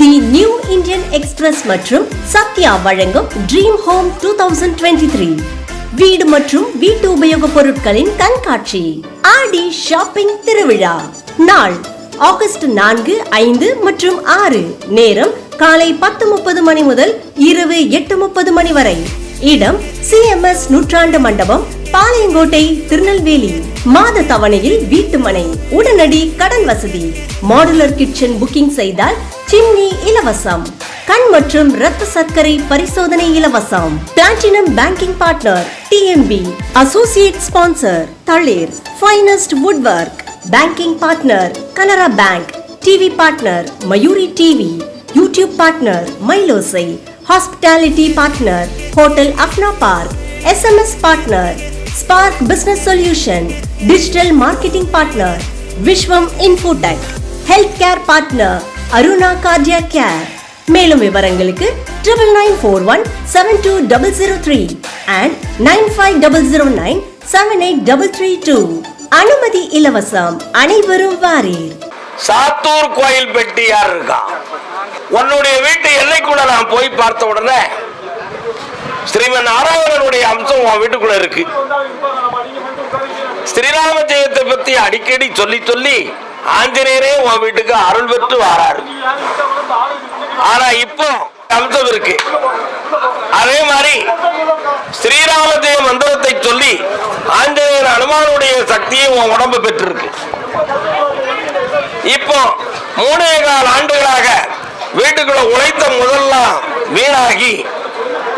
தி new Indian express மற்றும் சத்யா வழங்கும் dream home two thousand twenty three வீடு மற்றும் வீட்டு உபயோகப் பொருட்களின் கண்காட்சி. ஆடி ஷாப்பிங் திருவிழா. நாள் ஆகஸ்ட் நான்கு ஐந்து மற்றும் ஆறு. நேரம் காலை பத்து முப்பது மணி முதல் இரவு எட்டு முப்பது மணி வரை. இடம் சிஎம்எஸ் நூற்றாண்டு மண்டபம் பாளையங்கோட்டை திருநெல்வேலி. மாத தவணையில் வீட்டுமனை உடனடி கடன் வசதி. மாடுலர் கிச்சன் புக்கிங் செய்தால் சிம்னி இலவசம். கண் மற்றும் ரத்த சர்க்கரை பரிசோதனை இலவசம். Platinum banking partner TMB associate sponsor Thalir finest woodwork banking partner Canara bank TV partner Mayuri TV YouTube partner மைலோசை hospitality partner hotel Apna park SMS partner spark business solution digital marketing partner Vishwam infotech health care partner Aruna cardia care மேலும் விவரங்களுக்கு triple nine four one seven two double zero three and nine five double zero nine seven eight double three two அனுமதி இலவசம் அனைவரும் வாரீர். சாத்தூர் கோயில் பெட்டி யார் இருக்கா உன்னுடைய வீட்டு எல்லைக்குள்ள நான் போய் பார்த்த உடனே ஸ்ரீமன் நாராயணனுடைய அம்சம் உன் வீட்டுக்குள்ள இருக்கு. ஸ்ரீராம ஜெயத்தை பத்தி அடிக்கடி சொல்லி சொல்லி ஆஞ்சநேயரே உன் வீட்டுக்கு அருள் பெற்று வாராரு. ஆனா இப்போ அம்சம் இருக்கு. அதே மாதிரி ஸ்ரீராம ஜெய மந்திரத்தை சொல்லி ஆஞ்சநேயர் அனுமானுடைய சக்தியை உன் உடம்பு பெற்றிருக்கு. இப்போ மூணே கால் ஆண்டுகளாக வீட்டுக்குள்ள உழைத்த முதல்லாம் வீணாகி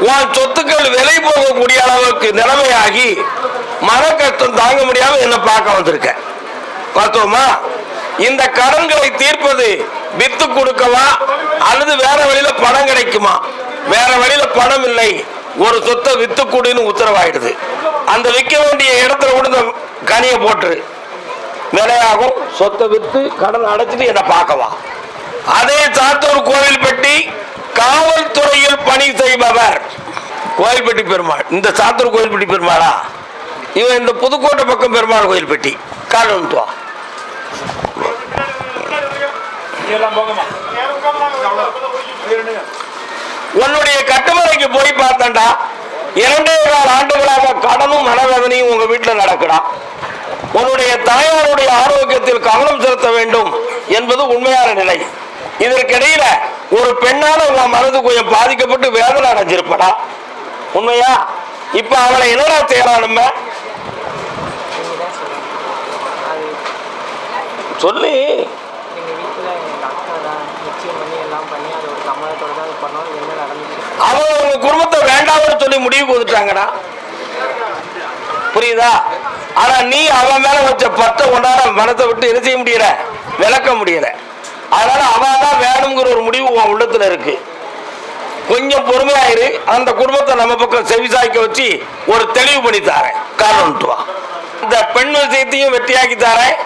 உன் சொத்துக்கள் விலை போகக்கூடிய அளவுக்கு நிலைமையாகி மன கஷ்டம் தாங்க முடியாம என்ன பார்க்க வந்திருக்க. பார்த்தோமா இந்த கடன்களை தீர்ப்பது வித்து கொடுக்கவா அல்லது வேற வழியில பணம் கிடைக்குமா? வேற வழியில பணம் இல்லை ஒரு சொத்தை வித்து கொடுன்னு உத்தரவாயிடுது. அந்த விற்க வேண்டிய இடத்துல விழுந்த கனியை போட்டுரு. விலையாகும் சொத்தை வித்து கடன் அடைச்சிட்டு என்னை பார்க்கவா? அதே சாத்தூர் கோவில்பட்டி காவல்துறையில் பணி செய்பவர். கோயில்பட்டி பெருமாள். இந்த சாத்தூர் கோயில்பட்டி பெருமாளா? இவன் இந்த புதுக்கோட்டை பக்கம் பெருமாள் கோயில்பட்டி பெட்டி உன்னுடைய கட்டுமலைக்கு போய் பார்த்தண்டா இரண்டே கால ஆண்டுகளாக கடனும் மனவேதனையும் உங்க வீட்டில் நடக்குடா. உன்னுடைய தாயாருடைய ஆரோக்கியத்தில் கவனம் செலுத்த வேண்டும் என்பது உண்மையான நிலை. இதற்கிடையில ஒரு பெண்ணால உங்க மனது கொஞ்சம் பாதிக்கப்பட்டு வேதனை அடைஞ்சிருப்படா. உண்மையா? இப்ப அவளை என்னடா செய்யலாம் நம்ம? சொல்லி. அவன் உங்க குடும்பத்தை வேண்டாம்னு சொல்லி முடிவுக்கு வந்துட்டாங்கடா. புரியுதா? ஆனா நீ அவன் மேல வச்ச பத்த கொண்டாட மனத்தை விட்டு என்ன செய்ய முடியல? விளக்க முடியல. அதனால அவன் தான் வேணுங்கிற ஒரு முடிவு உன் உள்ளத்துல இருக்கு. கொஞ்சம் பொறுமையாயிரு அந்த குடும்பத்தை நம்ம பக்கம் செவிசாய்க்க வச்சு ஒரு தெளிவு பண்ணி தாரேன். காரணம் இந்த பெண் விஷயத்தையும் வெற்றியாக்கி தாரேன்.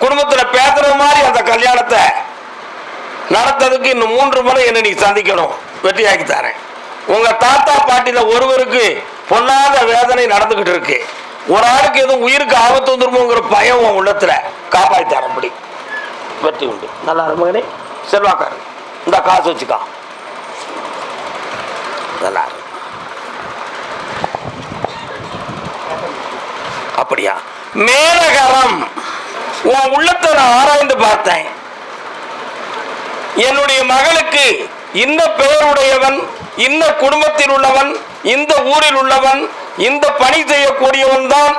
குடும்பத்துல பேசுற மாதிரி அந்த கல்யாணத்தை நடத்ததுக்கு இன்னும் மூன்று முறை என்ன நீ சந்திக்கணும். வெற்றியாக்கி தரேன். உங்க தாத்தா பாட்டில ஒருவருக்கு பொன்னாத வேதனை நடந்துகிட்டு இருக்கு. ஒரு ஆளுக்கு எதுவும் உயிருக்கு ஆபத்து வந்துருமோங்கிற பயம் உன் உள்ளத்துல. காப்பாற்றி தரப்படி வெற்றி உண்டு. நல்லா மகனே. இந்த காசு வச்சுக்கா. நல்லா அப்படியா? மேலகரம். உன் உள்ளத்தை நான் ஆராய்ந்து பார்த்தேன். என்னுடைய மகளுக்கு இந்த பெயருடையவன் இந்த குடும்பத்தில் உள்ளவன் இந்த ஊரில் உள்ளவன் இந்த பணி செய்யக்கூடியவன் தான்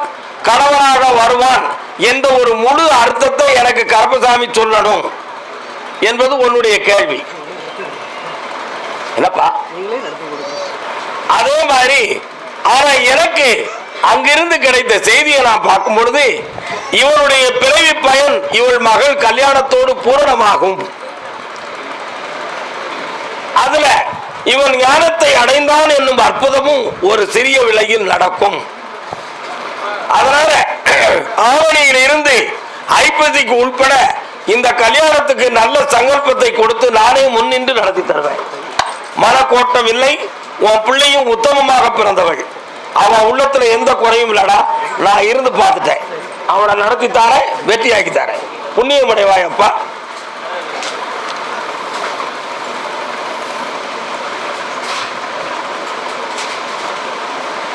கணவனாக வருவான். என்ற ஒரு முழு அர்த்தத்தை எனக்கு கருப்பசாமி சொல்லணும் என்பது உன்னுடைய கேள்வி. என்னப்பா? அதே மாதிரி ஆனா எனக்கு அங்கிருந்து கிடைத்த செய்தியை நான் பார்க்கும் பொழுது இவனுடைய பிறவி பயன் இவள் மகள் கல்யாணத்தோடு பூரணமாகும். அதுல இவன் ஞானத்தை அடைந்தான் என்னும் அற்புதமும் ஒரு சிறிய விலையில் நடக்கும். அதனால ஆவணியில் இருந்து ஐப்பதிக்கு உட்பட இந்த கல்யாணத்துக்கு நல்ல சங்கல்பத்தை கொடுத்து நானே முன்னின்று நடத்தி தருவேன். மனக்கோட்டம் இல்லை. உன் பிள்ளையும் உத்தமமாக பிறந்தவள். அவன் உள்ளத்துல எந்த குறையும் இல்லடா. நான் இருந்து பார்த்துட்டேன். அவனை நடத்தி தாரேன் வெற்றி ஆக்கி தாரேன். புண்ணியம்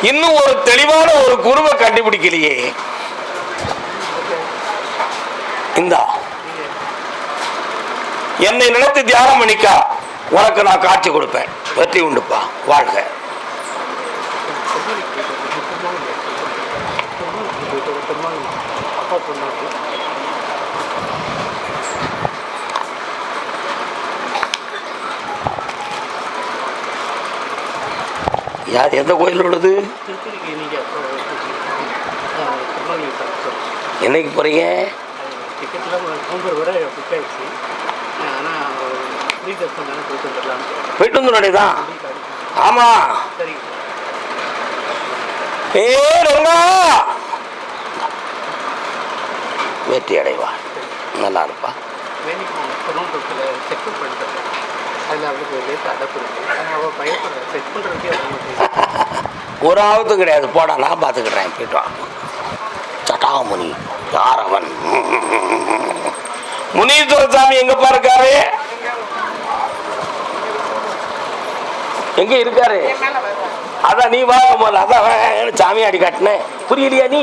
இன்னும் ஒரு தெளிவான ஒரு குருவை கண்டுபிடிக்கலையே. இந்தா. என்னை நினைத்து தியானம் பண்ணிக்கா. உனக்கு நான் காட்சி கொடுப்பேன். வெற்றி உண்டுப்பா. வாழ்க. யார் எந்த கோயில் உள்ளது? என்னைக்கு போறீங்க? டிக்கெட்லாம் நவம்பர் வரை புக் ஆயிடுச்சு ஆனால் ஃப்ரீ தர்ஷன் தானே போயிட்டு வந்துடலாம்னு போயிட்டு வந்து தான் ஃப்ரீ கார்டு ஆமா சரி ஏ ரங்கா வெற்றி அடைவார் நல்லா இருப்பா ஒரு ஆபத்தும் கிடையாது போடா நான் பார்த்துக்கிறேன் போயிட்டு வா சட்டாமுனி யார் அவன் முனீஸ்வர சாமி எங்கப்பா இருக்காரு? எங்க இருக்காரு? அதான் நீ வாங்க முதல்ல. அதான் சாமி அடி காட்டினேன் புரியலையா நீ?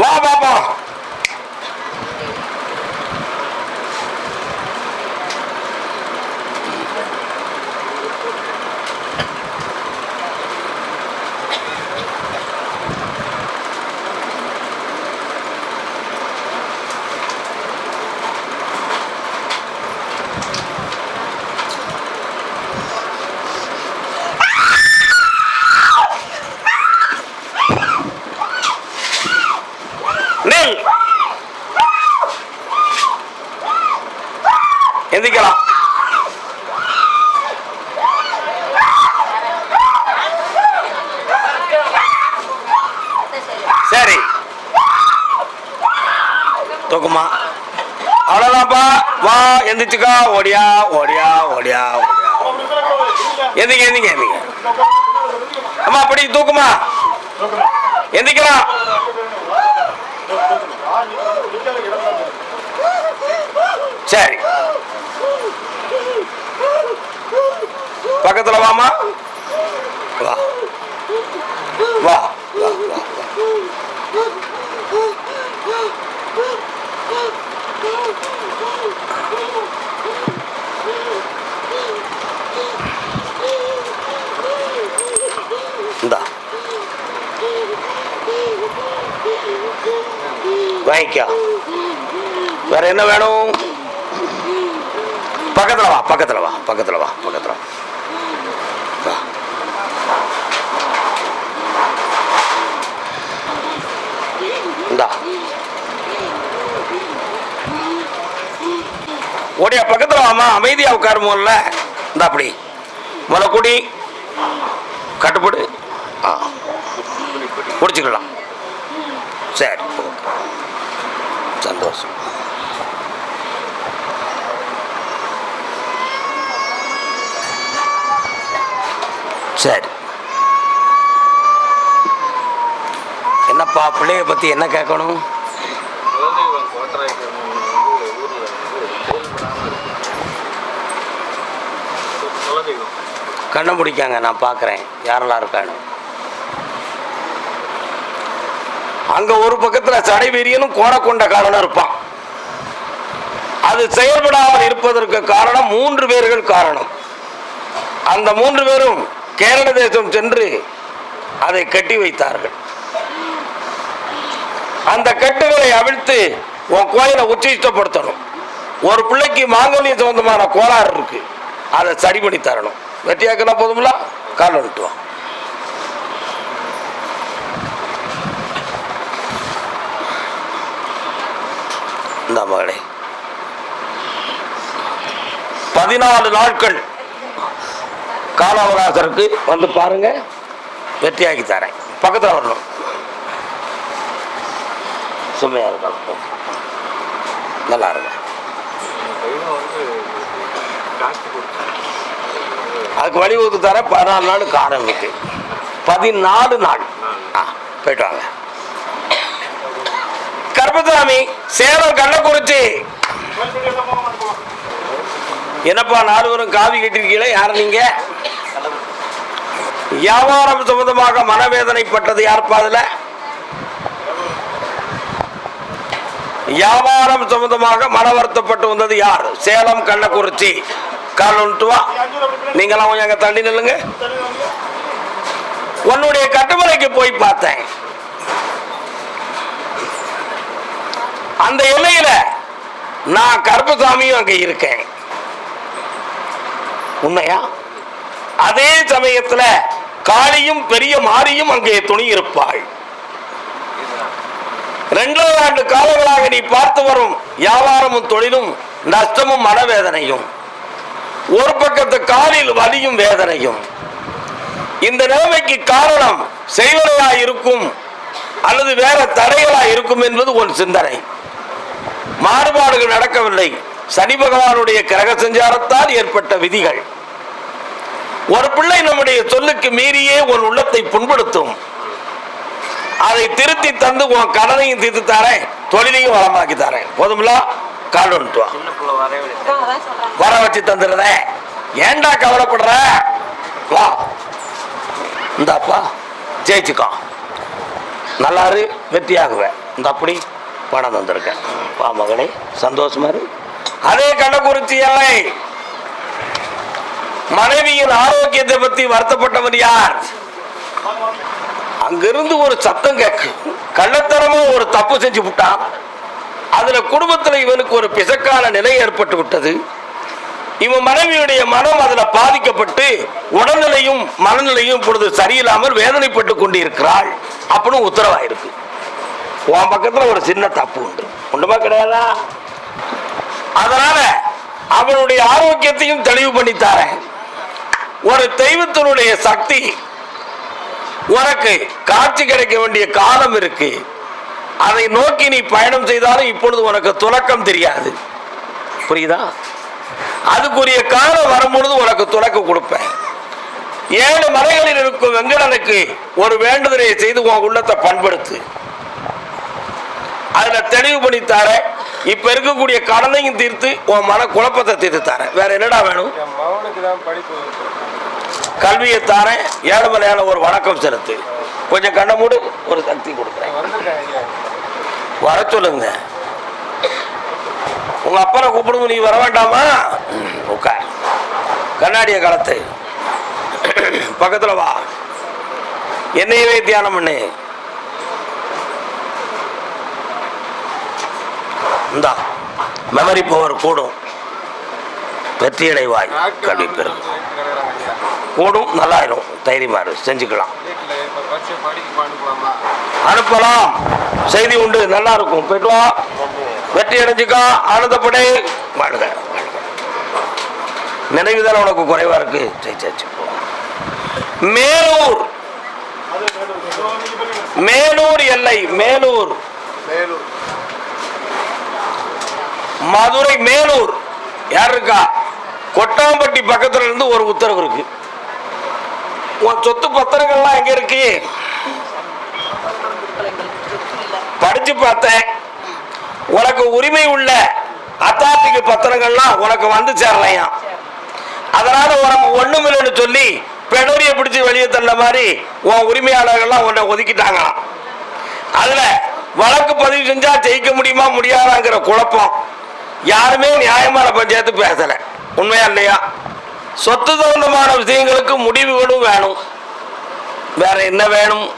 வா பாப்பா நெல் எந்திக்கலாம் சரி தூக்குமா அவ்வளோதான்ப்பா வா எந்திரிச்சுக்கா ஓடியா ஓடியா ஓடியா ஓடியா. எந்திங்க எந்திங்க எந்திங்க. அம்மா அப்படி தூக்குமா? எந்திக்கலாம் சரி பக்கத்துல வாமா வா வா வா வா வா இந்தா வாங்கிக்கோ வேற என்ன வேணும் பக்கத்துல வா பக்கத்துல வா பக்கத்துல வா பக்கத்துல வா. வா இந்தா ஓடி பக்கத்தில் ஆமா அமைதியாக அமைதியா உட்காருமோல்ல இந்த அப்படி. முளை கட்டுப்படு ஆ குடிச்சுக்கலாம் சரி சந்தோஷம். சரி. என்னப்பா பிள்ளைய பத்தி என்ன கேட்கணும் குலதெய்வம் கோட்டராய்க்கு ஊரில் வந்து செயல்படாமல் இருக்கு குலதெய்வம் கண்ணை முடிக்காங்க நான் பார்க்குறேன். யாரெல்லாம் இருக்கான்னு அங்கே ஒரு பக்கத்தில் சடைவீரியனும் கோரக்கொண்ட காரணம் இருப்பான். அது செயல்படாமல் இருப்பதற்கு காரணம் மூன்று பேர்கள் காரணம். அந்த மூன்று பேரும் கேரள தேசம் சென்று அதை கட்டி வைத்தார்கள். அந்த கட்டுகளை அவிழ்த்து உன் கோயிலை உச்சிஷ்டப்படுத்தணும் ஒரு பிள்ளைக்கு மாங்கல்யம் சம்பந்தமான கோளாறு இருக்கு. அதை சரி பண்ணி தரணும். வெட்டியாக்குனா போதுங்களா கால் விட்டுவோம் இந்த மகளே. பதினாலு நாட்கள் கால வந்து பாருங்க வெற்றியாக்கி தரேன். பக்கத்தில் வரணும். சுமையா இருக்கணும். நல்லா இருக்கும் தெய்வம் வந்து காட்சி கொடுத்து அதுக்கு வழிவகுத்து தர பதினாலு நாளுக்கு ஆரம்பிக்கு பதினாலு நாள். போயிட்டு வாங்க. கற்ப கருப்பசாமி சேலம் கள்ளக்குறிச்சி என்னப்பா நாலுவரும் காவி கட்டிருக்கீங்களே? யார் நீங்க? வியாபாரம் சம்பந்தமாக மனவேதனைப்பட்டது யாருப்பா அதுல? வியாபாரம் சம்பந்தமாக மன வருத்தப்பட்டு வந்தது யார்? சேலம் கள்ளக்குறிச்சி கால் ஒன்று வா நீங்களாம் கொஞ்சம் அங்க தள்ளி நில்லுங்க. உன்னுடைய கட்டுமலைக்கு போய் பார்த்தேன். அந்த எல்லையில நான் கருப்பசாமியும் அங்க இருக்கேன். உண்மையா? அதே சமயத்துல காளியும் பெரிய மாரியும் அங்கே துணி இருப்பாள். இரண்டாவது ஆண்டு காலங்களாக நீ பார்த்து வரும் வியாபாரமும் தொழிலும் நஷ்டமும் மனவேதனையும். ஒரு பக்கத்து காலில் வலியும் வேதனையும். இந்த நிலைமைக்கு காரணம் செய்வனையா இருக்கும் அல்லது வேற தடைகளா இருக்கும் என்பது ஒரு சிந்தனை. மாறுபாடுகள் நடக்கவில்லை. சனி பகவானுடைய கிரக சஞ்சாரத்தால் ஏற்பட்ட விதிகள். ஒரு பிள்ளை நம்முடைய சொல்லுக்கு மீறியே உன் உள்ளத்தை புண்படுத்தும். அதை திருத்தி தந்து உன் கடனையும் தீர்த்து தரேன். தொழிலையும் வளமாக்கி தரேன். போதுமில்லா? கால் வர வச்சு தந்துடுறேன் ஏன்டா கவலைப்படுற? வா. இந்தாப்பா ஜெயிச்சுக்கோ. நல்லாரு வெற்றியாகுவேன் இந்த அப்படி பணம் தந்திருக்கேன் வா மகளே சந்தோஷமா இரு. அதே கள்ளக்குறிச்சி எல்லை. மனைவியின் ஆரோக்கியத்தை பத்தி வருத்தப்பட்டவர் யார்? அங்கிருந்து ஒரு சத்தம் கேட்கு. கள்ளத்தரமும் ஒரு தப்பு செஞ்சு விட்டான் அதுல குடும்பத்தில் இவனுக்கு ஒரு பிசக்கான நிலை ஏற்பட்டு விட்டது. இவன் மனைவியுடைய மனம் அதுல பாதிக்கப்பட்டு உடல்நிலையும் மனநிலையும் இப்பொழுது சரியில்லாமல் வேதனைப்பட்டு கொண்டிருக்கிறாள் அப்படின்னு உத்தரவாயிருக்கு. உன் பக்கத்துல ஒரு சின்ன தப்பு உண்டு. ஒன்றுமா கிடையாதா? அதனால அவனுடைய ஆரோக்கியத்தையும் தெளிவு பண்ணி தரேன். ஒரு தெய்வத்தினுடைய சக்தி உனக்கு காட்சி கிடைக்க வேண்டிய காலம் இருக்கு. அதை நோக்கி நீ பயணம் செய்தாலும் இப்பொழுது உனக்கு துலக்கம் தெரியாது. புரியுதா? அதுக்குரிய காலம் வரும்பொழுது உனக்கு துலக்க கொடுப்பேன். ஏழு மலைகளில் இருக்கும் வெங்கடனுக்கு ஒரு வேண்டுதலை செய்து உன் உள்ளத்தை பண்படுத்து. அதுல தெளிவு பண்ணி தரேன். இப்ப இருக்கக்கூடிய கடனையும் தீர்த்து உன் மன குழப்பத்தை தீர்த்து தரேன். வேற என்னடா வேணும்? கல்வியை தாரேன். ஏழுமலையான ஒரு வணக்கம் செலுத்து. கொஞ்சம் கண்ண மூடு ஒரு சக்தி கொடுக்குறேன். வர சொல்லுங்க உங்க அப்பனை கூப்பிடுங்க நீ வர வேண்டாமா? உட்கார் கண்ணாடிய களத்து பக்கத்துல வா. என்னையவே தியானம் பண்ணு. இந்தா மெமரி பவர் கூடும். வெற்றி அடைவாய் கல்வி பெறும் கூடும் நல்லாயிரும். தைரியமா இரு. செஞ்சுக்கலாம். அனுப்பலாம். செய்தி உண்டு நல்லா இருக்கும் போயிட்டு வா. வெற்றி அடைஞ்சுக்கா. ஆனந்தப்படை வாழ்க நினைவுதான் உனக்கு குறைவா இருக்கு? மேலூர். மேலூர் எல்லை. மேலூர் மேலூர். மதுரை மேலூர். யார் இருக்கா? கொட்டாம்பட்டி பக்கத்துல இருந்து ஒரு உத்தரவு இருக்கு. உன் சொத்து பத்திரங்கள்லாம் எங்க இருக்கு? படிச்சு பார்த்தேன். உனக்கு உரிமை உள்ள அத்தாத்திக்கு பத்திரங்கள்லாம் உனக்கு வந்து சேரலையா அதனால உனக்கு ஒண்ணுமில்லைன்னு சொல்லி பெடோரிய பிடிச்சி வெளியே தள்ள மாதிரி உன் உரிமையாளர்கள்லாம் உன்னை ஒதுக்கிட்டாங்களாம். அதுல வழக்கு பதிவு செஞ்சா ஜெயிக்க முடியுமா முடியாதாங்கிற குழப்பம் யாருமே நியாயமான பஞ்சாயத்து பேசல. உண்மையா இல்லையா? சொத்து சம்பந்தமான விஷயங்களுக்கு முடிவுகளும் வேணும். வேற என்ன வேணும்?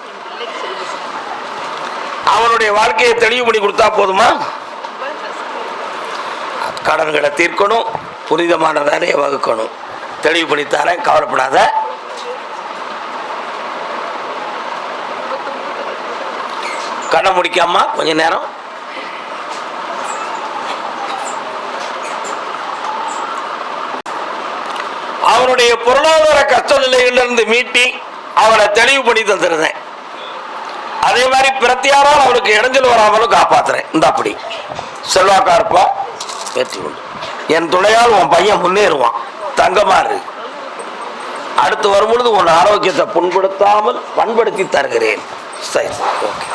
அவனுடைய வாழ்க்கையை தெளிவு பண்ணி கொடுத்தா போதுமா? கடன்களை தீர்க்கணும் புனிதமான வேலையை வகுக்கணும். தெளிவு பண்ணி தரேன் கவலைப்படாத. கண்ணை முடிக்காமா கொஞ்ச நேரம். அவனுடைய பொருளாதார கஷ்ட நிலையிலிருந்து மீட்டி அவனை தெளிவு பண்ணி தந்துருந்தேன். அதே மாதிரி பிரத்தியாரால் அவனுக்கு இடைஞ்சல் வராமலும் காப்பாத்துறேன். இந்த அப்படி. செல்வாக்கா இருப்பா? வெற்றி உண்டு என் துணையால் உன் பையன் முன்னேறுவான். தங்கமா இரு. அடுத்து வரும்பொழுது உன் ஆரோக்கியத்தை புண்படுத்தாமல் பண்படுத்தி தருகிறேன். சரி ஓகே.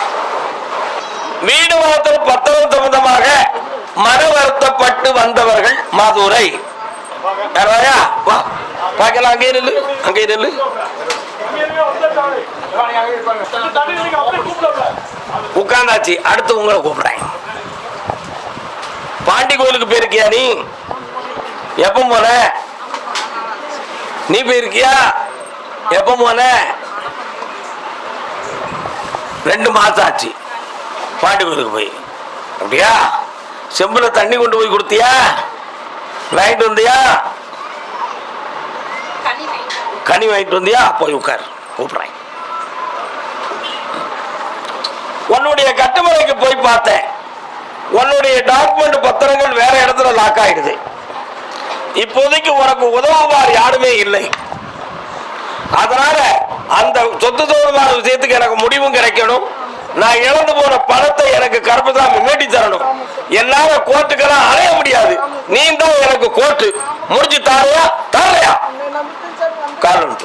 வீடு மாத்திரம் பத்திரம் சம்பந்தமாக மன வருத்தப்பட்டு வந்தவர்கள் மதுரை. யாராயா? வா. பார்க்கலாம் அங்கே நில்லு அங்கே நில்லு. உட்கார்ந்தாச்சு அடுத்து உங்களை கூப்பிடுறேன். பாண்டி கோயிலுக்கு போயிருக்கியா நீ? எப்ப போன நீ போயிருக்கியா? எப்ப போன ரெண்டு மாசம் ஆச்சு. பாண்டி கோயிலுக்கு போய். அப்படியா? செம்புல தண்ணி கொண்டு போய் கொடுத்தியா? வாங்கிட்டு வந்தியா? கனி வாங்கிட்டு வந்தியா? போய் உட்கார் கூப்பிடுறேன். உன்னுடைய கட்டுமலைக்கு போய் பார்த்தேன். உன்னுடைய டாக்குமெண்ட் பத்திரங்கள் வேற இடத்துல லாக் ஆயிடுது. இப்போதைக்கு உனக்கு உதவுவார் யாருமே இல்லை. அதனால அந்த சொத்து தோறுமான விஷயத்துக்கு எனக்கு முடிவும் கிடைக்கணும். நான் இழந்து போன பணத்தை எனக்கு கருப்பதாமி மீட்டி தரணும். என்னால கோர்ட்டுக்கெல்லாம் அலைய முடியாது. நீ தான் எனக்கு கோர்ட்டு. முடிஞ்சு தாரையா? தரலையா காரணம்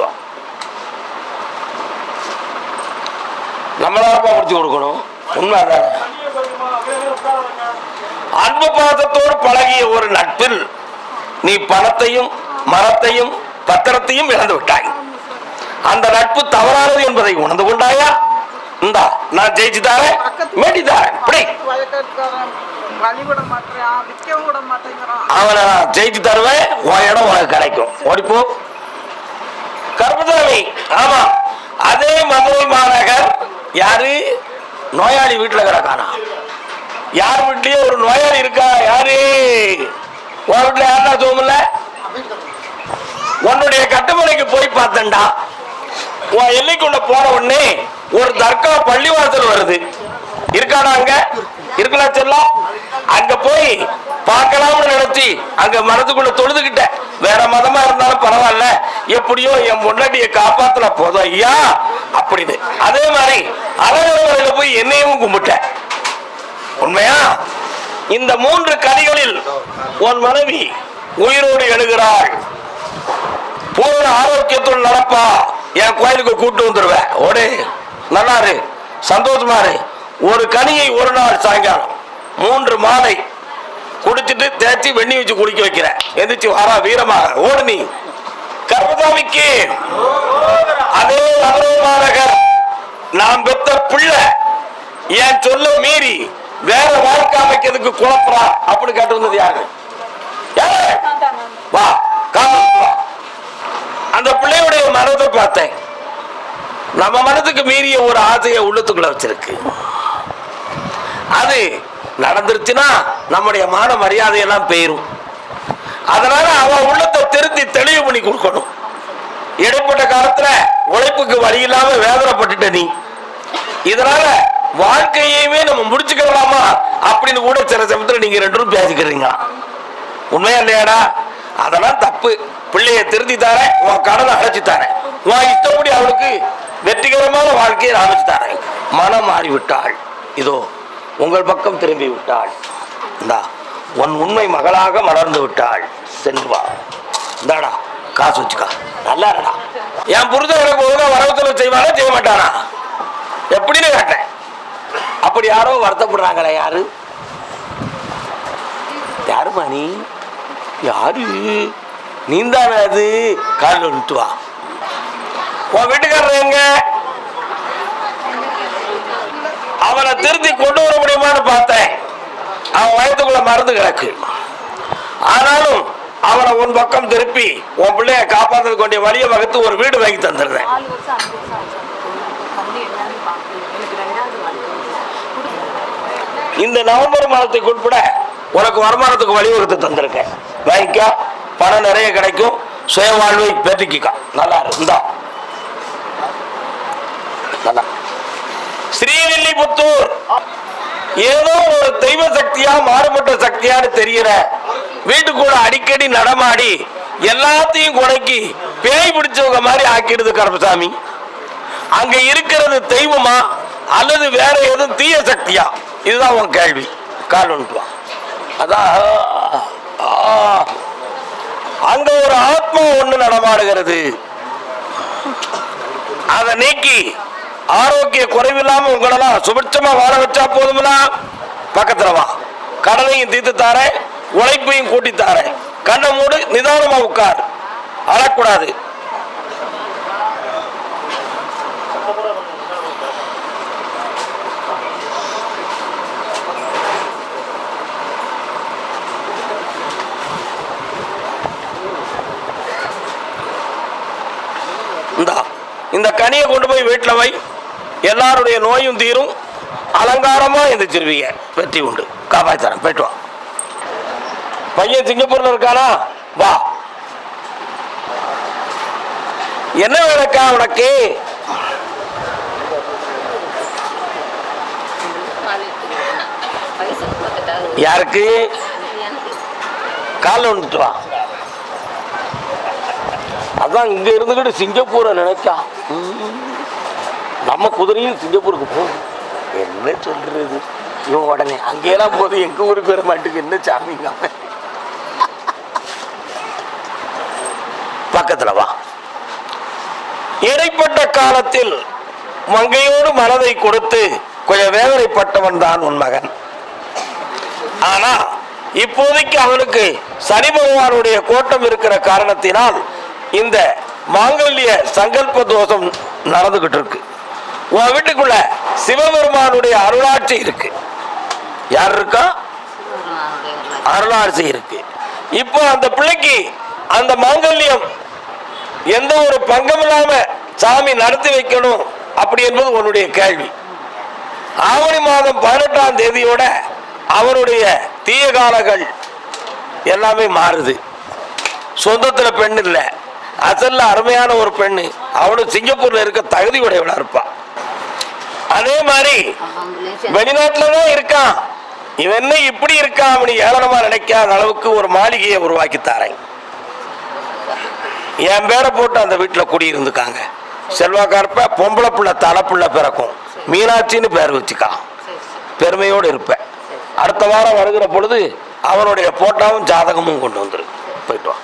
வா கொடுக்கணும். உண்மை அதானே அன்பு பாசத்தோடு பழகிய ஒரு நட்பில் நீ பணத்தையும் மரத்தையும் பத்திரத்தையும் இழந்து விட்டாய். அந்த நட்பு தவறானது என்பதை உணர்ந்து கொண்டாயா? இந்தா நான் ஜெயிச்சு தாரேன் மேட்டி தாரேன் இப்படி அவனை ஜெயிச்சு தருவேன். உன் இடம் உனக்கு கிடைக்கும். ஓடிப்போ. கருப்பசாமி ஆமா. அதே மதுரை மாநகர் யாரு? நோயாளி வீட்டுல கிடக்கானா? யார் வீட்லயே ஒரு நோயாளி இருக்கா? யாரு? உன் வீட்டுல யாருன்னா தூங்கல? உன்னுடைய கட்டுமலைக்கு போய் பார்த்தேன்டா. உன் எல்லைக்குள்ள போன உடனே ஒரு தர்கா பள்ளிவாசல் வருது. இருக்காடா அங்க? இருக்கலாம் செல்லாம்? அங்க போய் பார்க்கலாம்னு நினைச்சி அங்க மனதுக்குள்ள தொழுதுகிட்ட வேற மதமா இருந்தாலும் பரவாயில்ல. எப்படியோ என் முன்னாடிய காப்பாத்தல போதும் ஐயா. அப்படின்னு. அதே மாதிரி அழகர்ல போய் என்னையும் கும்பிட்டேன். உண்மையா? இந்த மூன்று கனிகளில் உன் மனைவி உயிரோடு எழுகிறாள். பூர்ண ஆரோக்கியத்துடன் நடப்பா. என் கோயிலுக்கு கூட்டு வந்துருவேன். ஓடு நல்லாரு சந்தோஷமாரு சந்தோஷமா ஒரு கனியை ஒரு நாள் சாயங்காலம் மூன்று மாலை குடிச்சிட்டு தேய்ச்சி வெண்ணி வச்சு குடிக்க வைக்கிறேன். எந்திரிச்சு வாரா வீரமாக. ஓடு நீ. கர்மசாமிக்கு அதே மதுரமாநகர் நாம் பெத்த பிள்ளை. என் சொல்ல மீறி வேற வாழ்க்கை அமைக்கிறதுக்கு குழப்பறா அப்படி கேட்டு வந்தது யாரு? வா வா. அந்த பிள்ளையுடைய மனதை பார்த்தேன். நம்ம மனதுக்கு மீறிய ஒரு ஆசையை உள்ளத்துக்குள்ள வச்சிருக்கு. அது நடந்துருச்சுன்னா நம்முடைய மான மரியாதையெல்லாம் போயிரும். அதனால அவன் உள்ளத்தை திருத்தி தெளிவு பண்ணி கொடுக்கணும். இடைப்பட்ட காலத்துல உழைப்புக்கு வழி இல்லாம வேதனைப்பட்டுட்ட நீ. இதனால வாழ்க்கையுமே நம்ம முடிச்சுக்கலாமா? அப்படின்னு கூட சில சமயத்துல நீங்க ரெண்டு பேரும் பேசிக்கிறீங்க உண்மையா இல்லையாடா? அதெல்லாம் தப்பு. பிள்ளைய திருத்தி தரேன் உன் கடனை அடைச்சு தரேன். உன் இஷ்டப்படி அவளுக்கு வெற்றிகரமான வாழ்க்கையை அமைச்சு தரேன். மனம் மாறிவிட்டாள். இதோ உங்கள் பக்கம் திரும்பி விட்டாள். இந்தா உன் உண்மை மகளாக மலர்ந்து விட்டாள். சென்று வா இந்தாடா. காசு வச்சுக்கா. நல்லா இருடா. என் புரிதல் உனக்கு ஒழுங்கா வரவு செய்வானா செய்ய மாட்டானா? எப்படின்னு கேட்டேன். அப்படி யாரோ வருத்தப்படுறாங்களே யாரு? யாரு மணி? யாரு? நீந்தானே அது? காலில் விட்டு வா. உன் வீட்டுக்காரர் எங்க? அவனை திருத்தி கொண்டு வர முடியுமான்னு பார்த்தேன். அவன் வயதுக்குள்ள மறந்து கிடக்கு. ஆனாலும் அவனை உன் பக்கம் திருப்பி உன் பிள்ளைய காப்பாற்றுறதுக்கு வேண்டிய வழியை வகுத்து ஒரு வீடு வாங்கி தந்துடுறேன். இந்த நவம்பர் மாதத்துக்கு உட்பட உனக்கு வருமானத்துக்கு வழிவகுத்து தந்திருக்கேன். வாங்கிக்கா. பணம் நிறைய கிடைக்கும். சுய வாழ்வை பெற்றுக்கிக்கா நல்லா இரு. இந்தா. நல்லா. ஸ்ரீவில்லிபுத்தூர். ஏதோ ஒரு தெய்வ சக்தியா மாறுபட்ட சக்தியான்னு தெரியற வீட்டுக்குள்ள அடிக்கடி நடமாடி எல்லாத்தையும் குறைக்கி பேய் பிடிச்சவங்க மாதிரி ஆக்கிடுது கருப்பசாமி. அங்க இருக்கிறது தெய்வமா அல்லது வேற எதுவும் தீய சக்தியா? இதுதான் உன் கேள்வி. கால் ஒன்றுவான் அதான் அங்க ஒரு ஆத்மா ஒண்ணு நடமாடுகிறது. அதை நீக்கி ஆரோக்கிய குறைவில்லாம உங்களெல்லாம் சுபிட்சமா வாழ வச்சா போதும்னா பக்கத்துல வா. கடனையும் தீர்த்து தாரேன் உழைப்பையும் கூட்டித்தாரேன் கண்ணை மூடு நிதானமா உட்கார். அழக்கூடாது. இந்தா இந்த கனியை கொண்டு போய் வீட்டில் வை. எல்லாருடைய நோயும் தீரும். அலங்காரமாக எந்திரிச்சிருவீங்க. வெற்றி உண்டு. காப்பாத்தரேன் போயிட்டு பையன் சிங்கப்பூர்ல இருக்கானா? வா. என்ன வேலைக்கா உனக்கு? யாருக்கு? கால வந்துட்டுறான் வந்துட்டு வா. அதான் இங்க இருந்துகிட்டு சிங்கப்பூரை நினைக்கா நம்ம குதிரையும் சிங்கப்பூருக்கு போகும் என்ன சொல்றது? இவன் உடனே அங்கேயெல்லாம் போது எங்க ஊருக்கு வர மாட்டேங்குது? என்ன சாமிங்க பக்கத்துல வா. இடைப்பட்ட காலத்தில் மங்கையோடு மனதை கொடுத்து கொஞ்சம் வேதனைப்பட்டவன் தான் உன் மகன். ஆனா இப்போதைக்கு அவனுக்கு சனி பகவானுடைய கோட்டம் இருக்கிற காரணத்தினால் இந்த மாங்கல்ய சங்கல்ப தோஷம் நடந்துகிட்டு இருக்கு. உன் வீட்டுக்குள்ள சிவபெருமானுடைய அருளாட்சி இருக்கு. யார் இருக்கா? அருளாட்சி இருக்கு. இப்போ அந்த பிள்ளைக்கு அந்த மாங்கல்யம் எந்த ஒரு பங்கம் இல்லாம சாமி நடத்தி வைக்கணும் அப்படி என்பது உன்னுடைய கேள்வி. ஆவணி மாதம் பதினெட்டாம் தேதியோட அவருடைய தீய காலங்கள் எல்லாமே மாறுது. சொந்தத்தில் பெண் இல்லை. அசல்ல அருமையான ஒரு பெண் அவனும் சிங்கப்பூர்ல இருக்க தகுதி உடையவளா இருப்பான் அதே மாதிரி வெளிநாட்டுல தான் இருக்கான். இவன் என்ன இப்படி இருக்கான். அப்படி ஏளனமா நினைக்காத அளவுக்கு ஒரு மாளிகையை உருவாக்கி தாரேன். என் பேரை போட்டு அந்த வீட்டில் குடியிருந்துக்காங்க. செல்வாக்காரப்ப பொம்பளை பிள்ளை தலைப்பிள்ளை பிறக்கும். மீனாட்சின்னு பேர் வச்சுக்கா பெருமையோடு இருப்பேன். அடுத்த வாரம் வருகிற பொழுது அவனுடைய போட்டாவும் ஜாதகமும் கொண்டு வந்துரு. போயிட்டு வா.